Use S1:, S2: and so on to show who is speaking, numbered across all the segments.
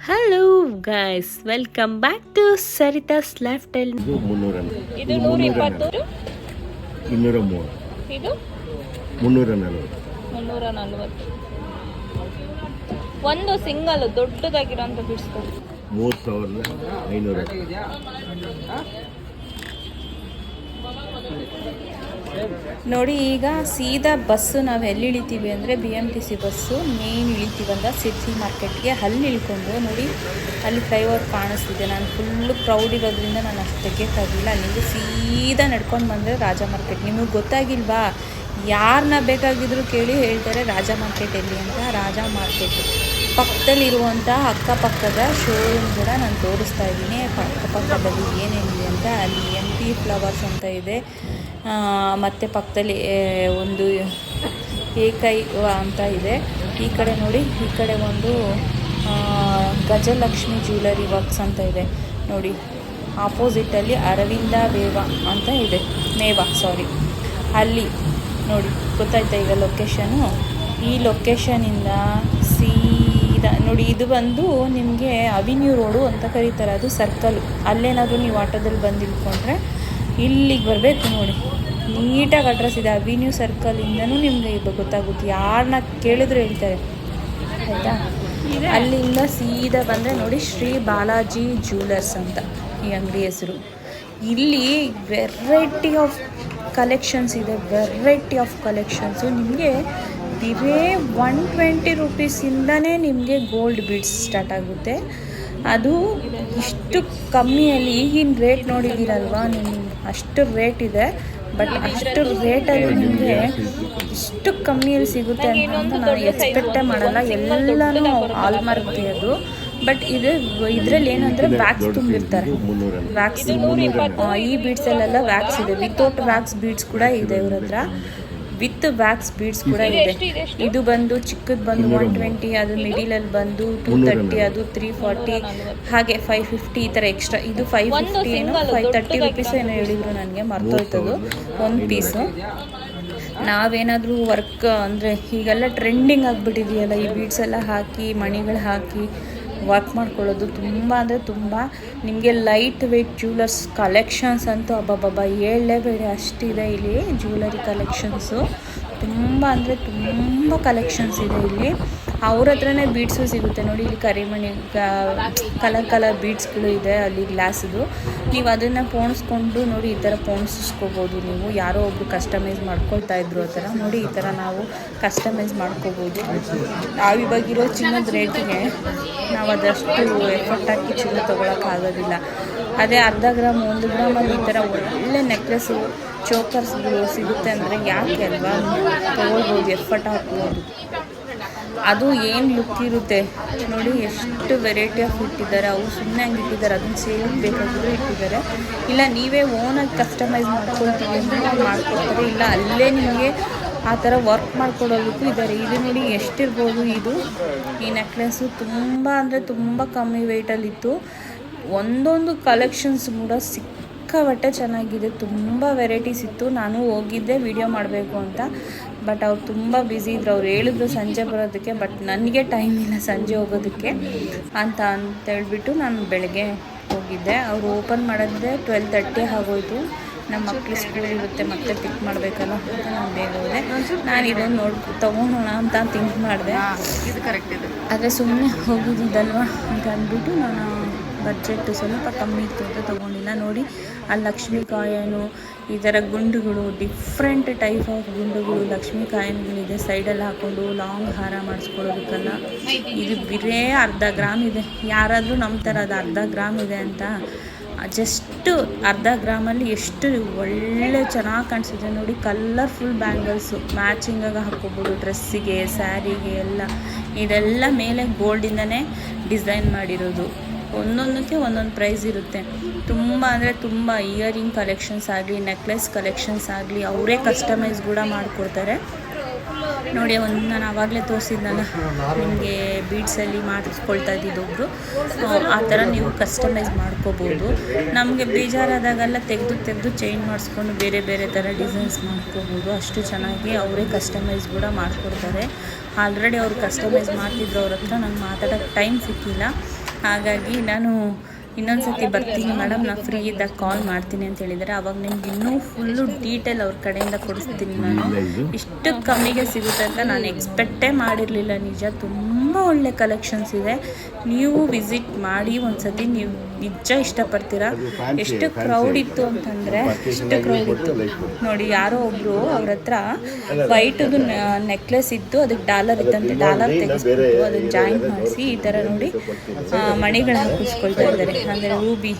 S1: Hello guys welcome back to Sarita's life style
S2: ಇದು ಮುನ್ನೂರ
S3: ಇದು ನೂರ ಇಪ್ಪತ್ತು
S2: ಇನ್ನೂರ ಮೂವತ್ತು
S3: ಇದು?
S2: ಮುನ್ನೂರ ನಲವತ್ತು
S3: ಮುನ್ನೂರ ನಲ್ವತ್ತು ಒಂದು ಸಿಂಗಲ್ ದೊಡ್ಡದಾಗಿರೋಂಥ ಬಿಡಿಸ್ಕೊಂಡು
S2: ಮೂವತ್ತು ಸಾವಿರದ ಐನೂರ.
S4: ನೋಡಿ, ಈಗ ಸೀದಾ ಬಸ್ಸು ನಾವು ಎಲ್ಲಿ ಇಳಿತೀವಿ ಅಂದರೆ B M T C bus main ಇಳಿತೀವಂದ city ಮಾರ್ಕೆಟ್ಗೆ ಅಲ್ಲಿ ಇಳ್ಕೊಂಡು ನೋಡಿ, ಅಲ್ಲಿ ಫ್ಲೈಓವರ್ ಕಾಣಿಸ್ತಿದೆ. ನಾನು ಫುಲ್ಲು ಪ್ರೌಡ್ ಇರೋದ್ರಿಂದ ನಾನು ಅಷ್ಟು ತೆಗಿಯೋಕ್ಕಾಗಿಲ್ಲ ಅಲ್ಲಿಂದ ಸೀದಾ ನಡ್ಕೊಂಡು ಬಂದರೆ ರಾಜ ಮಾರ್ಕೆಟ್ ನಿಮಗೆ ಗೊತ್ತಾಗಿಲ್ವಾ? ಯಾರನ್ನ ಬೇಕಾಗಿದ್ದರೂ ಕೇಳಿ ಹೇಳ್ತಾರೆ ರಾಜ ಮಾರ್ಕೆಟ್ ಎಲ್ಲಿ ಅಂತ. ರಾಜ ಮಾರ್ಕೆಟ್ ಪಕ್ಕದಲ್ಲಿರುವಂಥ ಅಕ್ಕಪಕ್ಕದ ಶೋರೂಮ್ ಕೂಡ ನಾನು ತೋರಿಸ್ತಾ ಇದ್ದೀನಿ. ಅಕ್ಕಪಕ್ಕದಲ್ಲಿ ಏನೇನಿದೆ ಅಂತ. ಅಲ್ಲಿ ಎಂ ಪಿ ಫ್ಲವರ್ಸ್ ಅಂತ ಇದೆ. ಮತ್ತು ಪಕ್ಕದಲ್ಲಿ ಒಂದು ಏಕೈ ಅಂತ ಇದೆ. ಈ ಕಡೆ ನೋಡಿ, ಈ ಕಡೆ ಒಂದು ಗಜಲಕ್ಷ್ಮಿ ಜ್ಯುವೆಲರಿ ವರ್ಕ್ಸ್ ಅಂತ ಇದೆ. ನೋಡಿ ಆಪೋಸಿಟಲ್ಲಿ ಅರವಿಂದ ವೇವ ಅಂತ ಇದೆ. ಮೇವ, ಸಾರಿ. ಅಲ್ಲಿ, ನೋಡಿ, ಗೊತ್ತಾಯ್ತಾ ಈಗ ಲೊಕೇಶನು? ಈ ಲೊಕೇಶನಿಂದ ಸೀದಾ, ನೋಡಿ, ಇದು ಬಂದು ನಿಮಗೆ ಅವಿನ್ಯೂ ರೋಡು ಅಂತ ಕರೀತಾರೆ. ಅದು ಸರ್ಕಲ್. ಅಲ್ಲೇನಾದರೂ ನೀವು ಆಟೋದಲ್ಲಿ ಬಂದು ಇಳ್ಕೊಂಡ್ರೆ ಇಲ್ಲಿಗೆ ಬರಬೇಕು ನೋಡಿ. ನೀಟಾಗಿ ಅಡ್ರೆಸ್ ಇದೆ. ಅವಿನ್ಯೂ ಸರ್ಕಲಿಂದನೂ ನಿಮಗೆ ಇದು ಗೊತ್ತಾಗುತ್ತೆ. ಯಾರನ್ನ ಕೇಳಿದ್ರು ಹೇಳ್ತಾರೆ. ಆಯಿತಾ? ಅಲ್ಲಿಂದ ಸೀದಾ ಬಂದರೆ ನೋಡಿ ಶ್ರೀ ಬಾಲಾಜಿ ಜ್ಯುವೆಲರ್ಸ್ ಅಂತ ಈ ಅಂಗಡಿ ಹೆಸರು. ಇಲ್ಲಿ ವೆರೈಟಿ ಆಫ್ ಕಲೆಕ್ಷನ್ಸ್ ಇದೆ. ವೆರೈಟಿ ಆಫ್ ಕಲೆಕ್ಷನ್ಸು ನಿಮಗೆ ಬರೇ ಒನ್ ಟ್ವೆಂಟಿ ರುಪೀಸಿಂದನೇ ನಿಮಗೆ ಗೋಲ್ಡ್ ಬೀಡ್ಸ್ ಸ್ಟಾರ್ಟ್ ಆಗುತ್ತೆ. ಅದು ಇಷ್ಟು ಕಮ್ಮಿಯಲ್ಲಿ, ಈಗಿನ ರೇಟ್ ನೋಡಿದ್ದೀರಲ್ವಾ? ನಿಮ್ಮ ಅಷ್ಟು ರೇಟ್ ಇದೆ. ಬಟ್ ಅಷ್ಟು ರೇಟಲ್ಲಿ ನಿಮಗೆ ಇಷ್ಟು ಕಮ್ಮಿಯಲ್ಲಿ ಸಿಗುತ್ತೆ ಅಂತ ನಾನು ಎಕ್ಸ್ಪೆಕ್ಟೇ ಮಾಡಲ್ಲ. ಎಲ್ಲನೂ ಆಲ್ಮಾರ್ಕ್ ಅದು ಬಟ್ ಇದು ಇದರಲ್ಲಿ ಏನಂದರೆ ವ್ಯಾಕ್ಸ್ ತುಂಬಿರ್ತಾರೆ. ವ್ಯಾಕ್ಸ್ ಈ ಬೀಡ್ಸಲ್ಲೆಲ್ಲ ವ್ಯಾಕ್ಸ್ ಇದೆ. ವಿತೌಟ್ ವ್ಯಾಕ್ಸ್ ಬೀಡ್ಸ್ ಕೂಡ ಇದೆ ಇವ್ರ ಹತ್ರ. ವಿತ್ ವ್ಯಾಕ್ಸ್ ಬೀಡ್ಸ್ ಕೂಡ ಇದೆ ಇದು. ಬಂದು ಚಿಕ್ಕದು ಬಂದು ಒನ್ ಟ್ವೆಂಟಿ ಅದು ಮಿಡಿಲಲ್ಲಿ ಬಂದು ಟೂ ತರ್ಟಿ ಅದು ತ್ರೀ ಫಾರ್ಟಿ ಹಾಗೆ ಫೈವ್ ಫಿಫ್ಟಿ ಈ ಥರ ಎಕ್ಸ್ಟ್ರಾ ಇದು ಫೈವ್ ಫಿಫ್ಟಿ ಏನು ಫೈವ್ ತರ್ಟಿ ರುಪೀಸ್ ಏನೋ ಹೇಳಿದ್ರು ನನಗೆ ಮರ್ತೋಯ್ತದು. ಒಂದು ಪೀಸು ನಾವೇನಾದರೂ ವರ್ಕ್ ಅಂದರೆ ಈಗೆಲ್ಲ ಟ್ರೆಂಡಿಂಗ್ ಆಗಿಬಿಟ್ಟಿದೆಯಲ್ಲ ಈ ಬೀಡ್ಸ್ ಎಲ್ಲ ಹಾಕಿ ಮಣಿಗಳು ಹಾಕಿ ವರ್ಕ್ ಮಾಡ್ಕೊಳ್ಳೋದು ತುಂಬ ಅಂದರೆ ತುಂಬ. ನಿಮಗೆ ಲೈಟ್ ವೆಯ್ಟ್ ಜ್ಯುವೆಲರ್ಸ್ ಕಲೆಕ್ಷನ್ಸ್ ಅಂತೂ ಅಬ್ಬಬ್ಬಬ್ಬ ಹೇಳಲೇಬೇಡಿ, ಅಷ್ಟಿದೆ ಇಲ್ಲಿ ಜ್ಯುವೆಲರಿ ಕಲೆಕ್ಷನ್ಸು ತುಂಬ ಅಂದರೆ ತುಂಬ ಕಲೆಕ್ಷನ್ಸ್ ಇದೆ ಇಲ್ಲಿ. ಅವ್ರ ಹತ್ರನೇ ಬೀಡ್ಸು ಸಿಗುತ್ತೆ ನೋಡಿ, ಇಲ್ಲಿ ಕರಿಮಣಿ ಕಲರ್ ಕಲರ್ ಬೀಡ್ಸ್ಗಳು ಇದೆ ಅಲ್ಲಿ ಗ್ಲಾಸ್ದು ನೀವು ಅದನ್ನು ಪೋಣಿಸ್ಕೊಂಡು ನೋಡಿ, ಈ ಥರ ಪೋಣಿಸ್ಕೋಬೋದು ನೀವು. ಯಾರೋ ಒಬ್ರು ಕಸ್ಟಮೈಸ್ ಮಾಡ್ಕೊಳ್ತಾ ಇದ್ರು ಆ ಥರ ನೋಡಿ, ಈ ಥರ ನಾವು ಕಸ್ಟಮೈಸ್ ಮಾಡ್ಕೋಬೋದು. ನಾವು ಇವಾಗಿರೋ ಚಿನ್ನದ ರೇಟಿಗೆ ನಾವು ಅದಷ್ಟು ಎಫರ್ಟ್ ಹಾಕಿ ಚಿನ್ನ ತೊಗೊಳಕ್ಕಾಗೋದಿಲ್ಲ ಅದೇ ಅರ್ಧ ಗ್ರಾಮ್, ಒಂದು ಗ್ರಾಮಲ್ಲಿ ಈ ಥರ ಒಳ್ಳೆ ನೆಕ್ಲೆಸ್ಸು ಚೋಕರ್ಸ್ಗಳು ಸಿಗುತ್ತೆ ಅಂದರೆ ಯಾಕೆ ಅಲ್ವಾ? ತೊಗೊಳ್ಬೋದು ಎಫರ್ಟ್ ಹಾಕ್ಬೋದು. ಅದು ಏನು ಲುಕ್ ಇರುತ್ತೆ? ನೋಡಿ, ಎಷ್ಟು ವೆರೈಟಿ ಆಫ್ ಇಟ್ಟಿದ್ದಾರೆ ಅವು ಸುಮ್ಮನೆ ಹಂಗೆ ಇಟ್ಟಿದ್ದಾರೆ. ಅದನ್ನ ಸೇಲ್ ಬೇಕಾದರೂ ಇಟ್ಟಿದ್ದಾರೆ. ಇಲ್ಲ, ನೀವೇ ಓನಾಗಿ ಕಸ್ಟಮೈಸ್ ಮಾಡ್ಕೊಳ್ತೀವಿ ಅಂದರೆ ಮಾಡ್ಕೊಡ್ತಾರೆ ಇಲ್ಲ, ಅಲ್ಲೇ ನಿಮಗೆ ಆ ಥರ ವರ್ಕ್ ಮಾಡ್ಕೊಡೋದಕ್ಕೂ ಇದ್ದಾರೆ. ಇದು ನೋಡಿ ಎಷ್ಟಿರ್ಬೋದು ಇದು? ಈ ನೆಕ್ಲೆಸ್ಸು ತುಂಬ ಅಂದರೆ ತುಂಬ ಕಮ್ಮಿ ವೆಯ್ಟಲ್ಲಿತ್ತು ಒಂದೊಂದು ಕಲೆಕ್ಷನ್ಸ್ ಕೂಡ ಸಿಕ್ಕಾಪಟ್ಟೆ ಚೆನ್ನಾಗಿದೆ ತುಂಬ ವೆರೈಟೀಸ್ ಇತ್ತು. ನಾನು ಹೋಗಿದ್ದೆ ವಿಡಿಯೋ ಮಾಡಬೇಕು ಅಂತ. ಬಟ್ ಅವ್ರು ತುಂಬ ಬ್ಯುಸಿ ಇದ್ರು. ಅವ್ರು ಹೇಳಿದ್ರು ಸಂಜೆ ಬರೋದಕ್ಕೆ ಬಟ್ ನನಗೆ ಟೈಮ್ ಇಲ್ಲ ಸಂಜೆ ಹೋಗೋದಕ್ಕೆ ಅಂತ ಅಂತೇಳ್ಬಿಟ್ಟು ನಾನು ಬೆಳಗ್ಗೆ ಹೋಗಿದ್ದೆ. ಅವರು ಓಪನ್ ಮಾಡಿದ್ರೆ ಟ್ವೆಲ್ ತರ್ಟಿ ಆಗೋಯ್ತು. ನಮ್ಮ ಮಕ್ಕಳು ಸ್ಕೂಲ್ ಇರುತ್ತೆ ಮತ್ತೆ ಪಿಕ್ ಮಾಡಬೇಕಲ್ಲ ಅಂತ ನಾನು ಬೇಗ ಹೋದೆ. ನಾನು ಇದನ್ನು ನೋಡಿ ತೊಗೊಳೋಣ ಅಂತ ಥಿಂಕ್ ಮಾಡಿದೆ. ಆದರೆ ಸುಮ್ಮನೆ ಹೋಗಿದ್ದಲ್ವಾ ಅಂತ ಅಂದ್ಬಿಟ್ಟು ನಾನು ಬಡ್ಜೆಟ್ ಸ್ವಲ್ಪ ಕಮ್ಮಿ ಇತ್ತು ಅಂತ ತೊಗೊಂಡಿಲ್ಲ. ನೋಡಿ, ಆ ಲಕ್ಷ್ಮೀ ಕಾಯನು ಈ ಥರ ಗುಂಡುಗಳು ಡಿಫ್ರೆಂಟ್ ಟೈಪ್ ಆಫ್ ಗುಂಡುಗಳು ಲಕ್ಷ್ಮಿ ಕಾಯನ್ಗಳಿದೆ ಸೈಡಲ್ಲಿ ಹಾಕ್ಕೊಂಡು ಲಾಂಗ್ ಹಾರ ಮಾಡಿಸ್ಕೊಳ್ಳೋದಕ್ಕೆಲ್ಲ. ಇದು ಬಿರೇ ಅರ್ಧ ಗ್ರಾಮ್ ಇದೆ. ಯಾರಾದರೂ ನಮ್ಮ ಥರ ಅದು ಅರ್ಧ ಗ್ರಾಮ್ ಇದೆ ಅಂತ ಜಸ್ಟು ಅರ್ಧ ಗ್ರಾಮಲ್ಲಿ ಎಷ್ಟು ಒಳ್ಳೆ ಚೆನ್ನಾಗಿ ಕಾಣಿಸಿದೆ ನೋಡಿ. ಕಲರ್ಫುಲ್ ಬ್ಯಾಂಗಲ್ಸು ಮ್ಯಾಚಿಂಗಾಗಿ ಹಾಕ್ಕೋಬೋದು. ಡ್ರೆಸ್ಸಿಗೆ ಸ್ಯಾರಿಗೆ ಎಲ್ಲ. ಇದೆಲ್ಲ ಮೇಲೆ ಗೋಲ್ಡಿಂದನೇ ಡಿಸೈನ್ ಮಾಡಿರೋದು. ಒಂದೊಂದಕ್ಕೆ ಒಂದೊಂದು ಪ್ರೈಸ್ ಇರುತ್ತೆ. ತುಂಬ ಅಂದರೆ ತುಂಬ ಇಯರಿಂಗ್ ಕಲೆಕ್ಷನ್ಸ್ ಆಗಲಿ, ನೆಕ್ಲೆಸ್ ಕಲೆಕ್ಷನ್ಸ್ ಆಗಲಿ, ಅವರೇ ಕಸ್ಟಮೈಸ್ ಕೂಡ ಮಾಡಿಕೊಡ್ತಾರೆ. ನೋಡಿ, ಒಂದು ನಾನು ಆವಾಗಲೇ ತೋರಿಸಿದ್ನಲ್ಲ ನಿಮಗೆ ಬೀಡ್ಸಲ್ಲಿ ಮಾಡಿಸ್ಕೊಳ್ತಾ ಇದ್ದಿದ್ದೊಬ್ರು ಆ ಥರ ನೀವು ಕಸ್ಟಮೈಸ್ ಮಾಡ್ಕೋಬೋದು. ನಮಗೆ ಬೇಜಾರಾದಾಗೆಲ್ಲ ತೆಗೆದು ತೆಗೆದು ಚೇಂಜ್ ಮಾಡಿಸ್ಕೊಂಡು ಬೇರೆ ಬೇರೆ ಥರ ಡಿಸೈನ್ಸ್ ಮಾಡ್ಕೋಬೋದು. ಅಷ್ಟು ಚೆನ್ನಾಗಿ ಅವರೇ ಕಸ್ಟಮೈಸ್ ಕೂಡ ಮಾಡಿಕೊಡ್ತಾರೆ. ಆಲ್ರೆಡಿ ಅವರು ಕಸ್ಟಮೈಸ್ ಮಾಡ್ತಿದ್ರು ಅವ್ರ ಹತ್ರ, ನಂಗೆ ಮಾತಾಡೋಕ್ಕೆ ಟೈಮ್ ಸಿಕ್ಕಿಲ್ಲ. ಹಾಗಾಗಿ ನಾನು ಇನ್ನೊಂದು ಸತಿ ಬರ್ತೀನಿ ಮೇಡಮ್ ನಾನು ಫ್ರೀ ಇದ್ದಾಗ ಕಾಲ್ ಮಾಡ್ತೀನಿ ಅಂತ ಹೇಳಿದರೆ. ಅವಾಗ ನಿಮ್ಗೆ ಇನ್ನೂ ಫುಲ್ಲು ಡೀಟೇಲ್ ಅವ್ರ ಕಡೆಯಿಂದ ಕೊಡಿಸ್ತೀನಿ ನಾನು ಇಷ್ಟು ಕಮ್ಮಿಗೆ ಸಿಗುತ್ತೆ ಅಂತ ನಾನು ಎಕ್ಸ್ಪೆಕ್ಟೇ ಮಾಡಿರಲಿಲ್ಲ. ನಿಜ ತುಂಬ ಒಳ್ಳೆ ಕಲೆಕ್ಷನ್ಸ್ ಇದೆ. ನೀವು ವಿಸಿಟ್ ಮಾಡಿ ಒಂದ್ಸತಿ ನೀವು ನಿಜ ಇಷ್ಟಪಡ್ತೀರಾ? ಎಷ್ಟು ಕ್ರೌಡ್ ಇತ್ತು ಅಂತಂದರೆ, ಎಷ್ಟು ಕ್ರೌಡ್ ಇತ್ತು? ನೋಡಿ, ಯಾರೋ ಒಬ್ಬರು ಅವ್ರ ಹತ್ರ ವೈಟದು ನೆಕ್ಲೆಸ್ ಇತ್ತು. ಅದಕ್ಕೆ ಡಾಲರ್ ಇತ್ತಂತೆ. ಡಾಲರ್ ತೆಗೆಸ್ಬಿಟ್ಟು ಅದನ್ನು ಜಾಯಿನ್ ಮಾಡಿಸಿ ಈ ಥರ ನೋಡಿ ಮಣಿಗಳನ್ನ ಕೂರಿಸ್ಕೊಳ್ತಾ ಇದ್ದಾರೆ. ಅಂದರೆ ರೂಬಿ.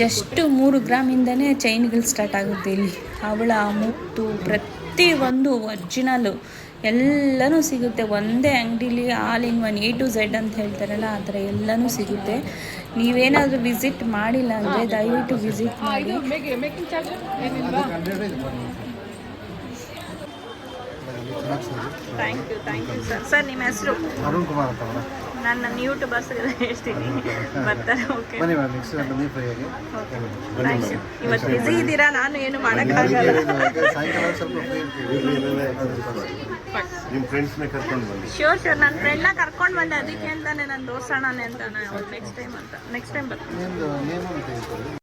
S4: ಜಸ್ಟ್ ಮೂರು ಗ್ರಾಮಿಂದನೇ ಚೈನ್ಗಳು ಸ್ಟಾರ್ಟ್ ಆಗುತ್ತೆ ಇಲ್ಲಿ. ಅವಳ ಮುತ್ತು ಪ್ರತಿಯೊಂದು ಒರಿಜಿನಲ್ಲು ಎಲ್ಲನೂ ಸಿಗುತ್ತೆ. ಒಂದೇ ಅಂಗಡೀಲಿ all in one A to Z ಅಂತ ಹೇಳ್ತಾರಲ್ಲ ಆ ಥರ ಎಲ್ಲನೂ ಸಿಗುತ್ತೆ. ನೀವೇನಾದರೂ ವಿಸಿಟ್ ಮಾಡಿಲ್ಲ ಅಂದರೆ ದಯವಿಟ್ಟು ವಿಸಿಟ್ ಮಾಡಿ.
S3: Thank you thank you sir sir ನಿಮ್ಮ ಹೆಸರು
S5: ಅರುಣ್ ಕುಮಾರ್ ಅಂತ ಮೇಡಮ್
S3: ನಾನು ನನ್ನ ಯೂಟ್ಯೂಬರ್ಸ್ ಹೇಳ್ತೀನಿ. ಬರ್ತಾರೆ ಓಕೆ
S5: ಬನ್ನಿ ಮೇಡಮ್ ನೆಕ್ಸ್ಟ್ ಬನ್ನಿ ಫ್ರೀಯಾಗಿ
S3: ಥ್ಯಾಂಕ್ ಯು ಇವತ್ತು ಬಿಸಿ ಇದ್ದೀರಾ? ನಾನು ಏನು ಮಾಡೋಕ್ಕಾಗಲ್ಲ.
S5: ಸಾಯಂಕಾಲ ಸ್ವಲ್ಪ ಫ್ರೀ
S2: ನಿಮ್ಮ ಫ್ರೆಂಡ್ಸ್ನ ಕರ್ಕೊಂಡು ಬನ್ನಿ.
S3: ಶೋರ್ ಶೋರ್ ನನ್ನ ಫ್ರೆಂಡ್ನ ಕರ್ಕೊಂಡು ಬಂದೆ. ಅದಕ್ಕೆ ಅಂತಾನೆ ನಾನು ತೋರ್ಸೋಣ ಅಂತಾನೆ. ನೆಕ್ಸ್ಟ್ ಟೈಮ್ ಅಂತ. ನೆಕ್ಸ್ಟ್ ಟೈಮ್ ಬರ್ತೀನಿ.